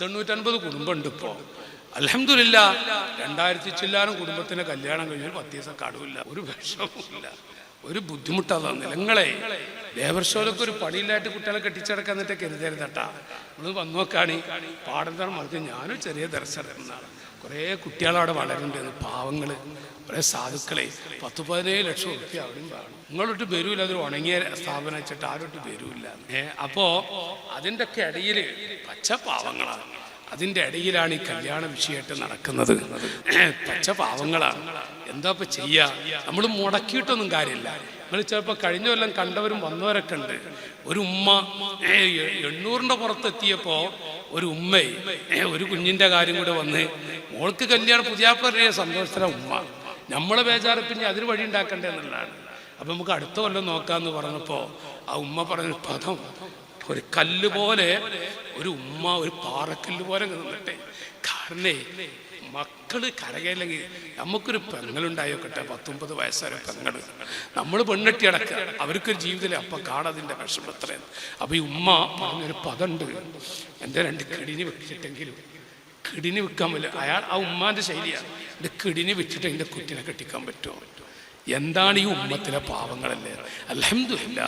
തൊണ്ണൂറ്റൻപത് കുടുംബമുണ്ട് ഇപ്പോൾ അലഹമില്ല രണ്ടായിരത്തി ചില്ലാനും കുടുംബത്തിന് കല്യാണം കഴിഞ്ഞാൽ പത്ത് ദിവസം കടവില്ല. ഒരു വിഷമവുമില്ല. ഒരു ബുദ്ധിമുട്ടാ തന്നെ നിങ്ങളെ ലേബർഷോലൊക്കെ ഒരു പണിയില്ലായിട്ട് കുട്ടികളെ കെട്ടിച്ചടക്കാൻ എന്നിട്ട് കരുതരുതട്ടാ നമ്മൾ വന്നു പാടന്താണ് മറിച്ച് ഞാനും ചെറിയ ദർശനാണ് കുറേ കുട്ടികളവിടെ വളരുന്നുണ്ട്. പാവങ്ങൾ കുറേ സാധുക്കളെ. പത്ത് പതിനേഴ് ലക്ഷം റുപ്യ അവിടെയും വേണം. നിങ്ങളൊട്ട് വരൂല. അതൊരു ഉണങ്ങിയ സ്ഥാപനം വെച്ചിട്ട് ആരോട്ട് വരൂല. ഏഹ് അപ്പോ അതിന്റെ ഒക്കെ ഇടയിൽ പച്ച പാവങ്ങളാണ്. അതിന്റെ ഇടയിലാണ് ഈ കല്യാണ വിഷയമായിട്ട് നടക്കുന്നത്. പച്ച പാവങ്ങളാണ്. എന്താ ഇപ്പൊ ചെയ്യാ? നമ്മൾ മുടക്കിയിട്ടൊന്നും കാര്യമില്ല. നിങ്ങൾ ചിലപ്പോൾ കഴിഞ്ഞ കൊല്ലം കണ്ടവരും വന്നവരൊക്കെ ഉണ്ട്. ഒരു ഉമ്മ എണ്ണൂറിന്റെ പുറത്തെത്തിയപ്പോ ഒരു ഉമ്മ ഒരു കുഞ്ഞിന്റെ കാര്യം കൂടെ വന്ന് മോൾക്ക് കല്യാണം പുതിയ സന്തോഷത്തിലെ ഉമ്മ. നമ്മളെ ബേജാറ് പിന്നെ അതിന് വഴി ഉണ്ടാക്കണ്ടെന്നുള്ളതാണ് അപ്പൊ നമുക്ക് അടുത്ത കൊല്ലം നോക്കാന്ന് പറഞ്ഞപ്പോ ആ ഉമ്മ പറഞ്ഞൊരു പദം ഒരു കല്ല് പോലെ ഒരു ഉമ്മ ഒരു പാറക്കല്ല് പോലെ നിന്നിട്ട്. കാരണേ മക്കൾ കരകയില്ലെങ്കിൽ നമുക്കൊരു പെങ്ങളുണ്ടായോക്കട്ടെ പത്തൊമ്പത് വയസ്സായ പെങ്ങൾ. നമ്മൾ പെണ്ണെട്ടി അടക്കുക. അവർക്കൊരു ജീവിതത്തിലെ അപ്പം കാണതിന്റെ അത്രയും അപ്പം ഈ ഉമ്മ പറഞ്ഞൊരു പദമുണ്ട് എന്റെ രണ്ട് കിടിനി വെച്ചിട്ടെങ്കിലും കിടിനി വിൽക്കാൻ പറ്റില്ല. അയാൾ ആ ഉമ്മാന്റെ ശൈലിയാണ്. എന്റെ കിടിനി വിറ്റിട്ട് എന്റെ കുട്ടിനെ കെട്ടിക്കാൻ പറ്റുമോ? എന്താണ് ഈ ഉമ്മത്തിലെ പാവങ്ങളല്ലേ? അലഹമില്ല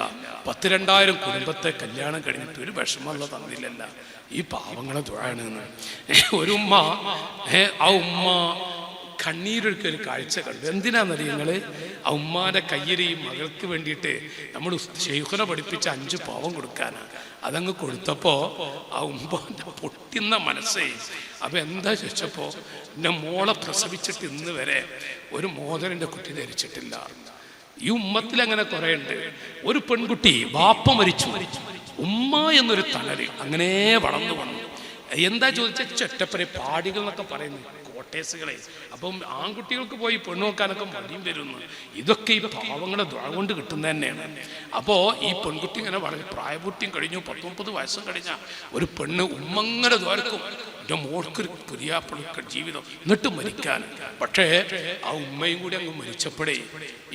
പത്ത് രണ്ടായിരം കുടുംബത്തെ കല്യാണം കഴിഞ്ഞിട്ട് ഒരു വിഷമമുള്ള തന്നില്ലല്ല. ഈ പാവങ്ങളെ തുഴാണെന്ന് ഒരു ഉമ്മ ആ ഉമ്മ കണ്ണീരൊഴുക്കി ഒരു കാഴ്ച കണ്ടു. എന്തിനാണെന്നറിയ നിങ്ങൾ ആ ഉമ്മാന്റെ മകൾക്ക് വേണ്ടിയിട്ട് നമ്മൾ ഷെയ്ഖുനെ പഠിപ്പിച്ച അഞ്ച് പാവം കൊടുക്കാനാണ് അതങ്ങ് കൊടുത്തപ്പോൾ ആ ഉമ്മാന്റെ പൊട്ടുന്ന മനസ്സേ. അപ്പം എന്താ ചോദിച്ചപ്പോൾ എന്റെ മോളെ പ്രസവിച്ചിട്ട് ഇന്ന് വരെ ഒരു മോദനന്റെ കുട്ടി ധരിച്ചിട്ടില്ല. ഈ ഉമ്മത്തിൽ അങ്ങനെ കുറേ ഉണ്ട് ഒരു പെൺകുട്ടി വാപ്പ മരിച്ചു. ഉമ്മ എന്നൊരു തണൽ അങ്ങനെ വളർന്നു വന്നു. എന്താ ചോദിച്ചാൽ ചെറ്റപ്പരെ പാടികൾ എന്നൊക്കെ പറയുന്നു കോട്ടേഴ്സുകളെ. അപ്പം ആൺകുട്ടികൾക്ക് പോയി പെണ്ണു നോക്കാനൊക്കെ മടിയും വരുന്നു. ഇതൊക്കെ ഈ പാവങ്ങളെ ദ്വാ കൊണ്ട് കിട്ടുന്ന തന്നെയാണ്. അപ്പോൾ ഈ പെൺകുട്ടി ഇങ്ങനെ വളരെ പ്രായപൂർത്തിയും കഴിഞ്ഞു പത്തൊമ്പത് വയസ്സും കഴിഞ്ഞ ഒരു പെണ്ണ് ഉമ്മങ്ങനെ ദ്വാരക്കും എന്റെ മോൾക്കൊരു പുതിയാപ്പിളക്ക് ജീവിതം എന്നിട്ട് മരിക്കാൻ. പക്ഷേ ആ ഉമ്മയും കൂടി അങ്ങ് മരിച്ചപ്പോഴേ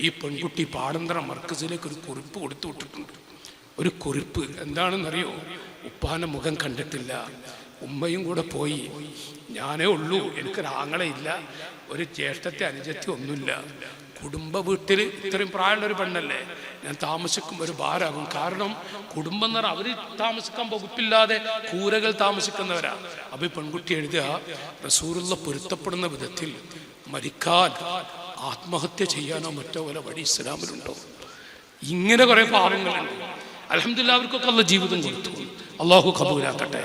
ഈ പെൺകുട്ടി പാടന്തര മർക്കസിലേക്ക് ഒരു കുറിപ്പ് കൊടുത്തു വിട്ടിട്ടുണ്ട്. ഒരു കുറിപ്പ് എന്താണെന്നറിയോ? ഉപ്പാന്റെ മുഖം കണ്ടിട്ടില്ല. ഉമ്മയും കൂടെ പോയി. ഞാനേ ഉള്ളൂ. എനിക്കൊരു ആങ്ങളയില്ല ഒരു ജ്യേഷ്ഠത്തെ അനുജത്തി ഒന്നുമില്ല. കുടുംബ വീട്ടിൽ ഇത്രയും പ്രായമുള്ള ഒരു പെണ്ണല്ലേ? ഞാൻ താമസിക്കും ഒരു ഭാരമാകും. കാരണം കുടുംബം എന്ന് പറഞ്ഞാൽ അവർ താമസിക്കാൻ വകുപ്പില്ലാതെ കൂരകൾ താമസിക്കുന്നവരാ. അപ്പൊ ഈ പെൺകുട്ടി എഴുതുക റസൂറുള്ള പൊരുത്തപ്പെടുന്ന വിധത്തിൽ മരിക്കാൻ ആത്മഹത്യ ചെയ്യാനോ മറ്റോ വല്ല വഴി ഇസ്ലാമിലുണ്ടോ? ഇങ്ങനെ കുറെ പാവങ്ങളുണ്ട്. അലഹമില്ല അവർക്കൊക്കെ ഉള്ള ജീവിതം കൊടുത്തു. അള്ളാഹു കബൂലാക്കട്ടെ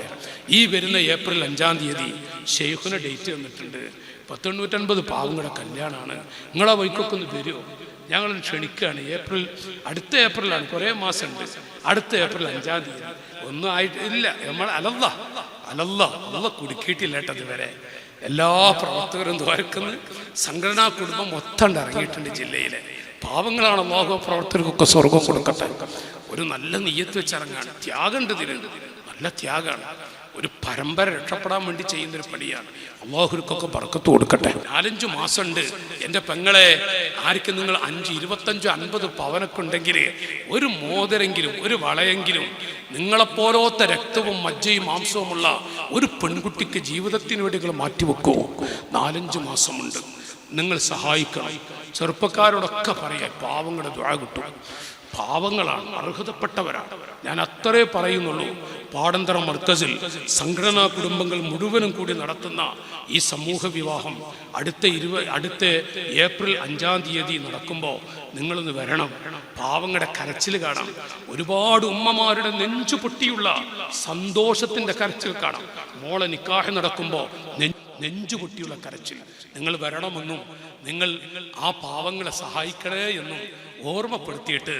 ഈ വരുന്ന ഏപ്രിൽ അഞ്ചാം തീയതി ഷെയ്ഖിന് ഡേറ്റ് തന്നിട്ടുണ്ട് പത്തൊണ്ണൂറ്റൻപത് പാവങ്ങളുടെ കല്യാണമാണ് നിങ്ങളെ വൈക്കൊക്കെ ഒന്ന് വരുമോ ഞങ്ങൾ ക്ഷണിക്കുകയാണ് ഏപ്രിൽ അടുത്ത ഏപ്രിലാണ്. കുറേ മാസമുണ്ട്. അടുത്ത ഏപ്രിൽ അഞ്ചാം തീയതി. ഒന്നും ആയിട്ട് ഇല്ല. നമ്മൾ അലല്ല. അലല്ല. അല്ല കുടുക്കിയിട്ടില്ല കേട്ടോ ഇതുവരെ. എല്ലാ പ്രവർത്തകരും ദ്വാരക്കുന്ന സംഘടനാ കുടുംബം മൊത്തം ഇറങ്ങിയിട്ടുണ്ട് ജില്ലയിലെ. പാവങ്ങളാണ് ലോക പ്രവർത്തകർക്കൊക്കെ സ്വർഗം കൊടുക്കട്ടെ. ഒരു നല്ല നെയ്യത്ത് വെച്ചിറങ്ങാണ്. ത്യാഗമുണ്ട് ഇതിന്. നല്ല ത്യാഗമാണ് ഒരു പരമ്പര രക്ഷപ്പെടാൻ വേണ്ടി ചെയ്യുന്ന ഒരു പണിയാണ്. അള്ളാഹുർക്കൊക്കെ പറക്കത്ത് കൊടുക്കട്ടെ. നാലഞ്ചു ഉണ്ട് എന്റെ പെങ്ങളെ ആർക്കും നിങ്ങൾ അഞ്ച് ഇരുപത്തഞ്ചോ അൻപത് പവനൊക്കെ ഉണ്ടെങ്കിൽ ഒരു മോതിരെങ്കിലും ഒരു വളയെങ്കിലും നിങ്ങളെപ്പോലത്തെ രക്തവും മജ്ജയും മാംസവുമുള്ള ഒരു പെൺകുട്ടിക്ക് ജീവിതത്തിന് വേണ്ടി നിങ്ങൾ മാറ്റിവെക്കൂ. നാലഞ്ച് മാസമുണ്ട്. നിങ്ങൾ സഹായിക്കണം. ചെറുപ്പക്കാരോടൊക്കെ പറയാം പാവങ്ങളുടെ ദ്വാ കിട്ടും. പാവങ്ങളാണ് അർഹതപ്പെട്ടവരാണ്. ഞാൻ അത്രേ പറയുന്നുള്ളൂ പാടന്തറ മർക്കസിൽ സംഘടനാ കുടുംബങ്ങൾ മുഴുവനും കൂടി നടത്തുന്ന ഈ സമൂഹ വിവാഹം അടുത്ത ഇരുപ അടുത്ത ഏപ്രിൽ അഞ്ചാം തീയതി നടക്കുമ്പോൾ നിങ്ങളൊന്ന് വരണം. പാവങ്ങളുടെ കരച്ചിൽ കാണാം. ഒരുപാട് ഉമ്മമാരുടെ നെഞ്ചു പൊട്ടിയുള്ള സന്തോഷത്തിന്റെ കരച്ചിൽ കാണാം. മോളെ നിക്കാഹ് നടക്കുമ്പോൾ നെഞ്ചു പൊട്ടിയുള്ള കരച്ചിൽ. നിങ്ങൾ വരണമെന്നും നിങ്ങൾ ആ പാവങ്ങളെ സഹായിക്കണേ എന്നും ഓർമ്മപ്പെടുത്തിയിട്ട്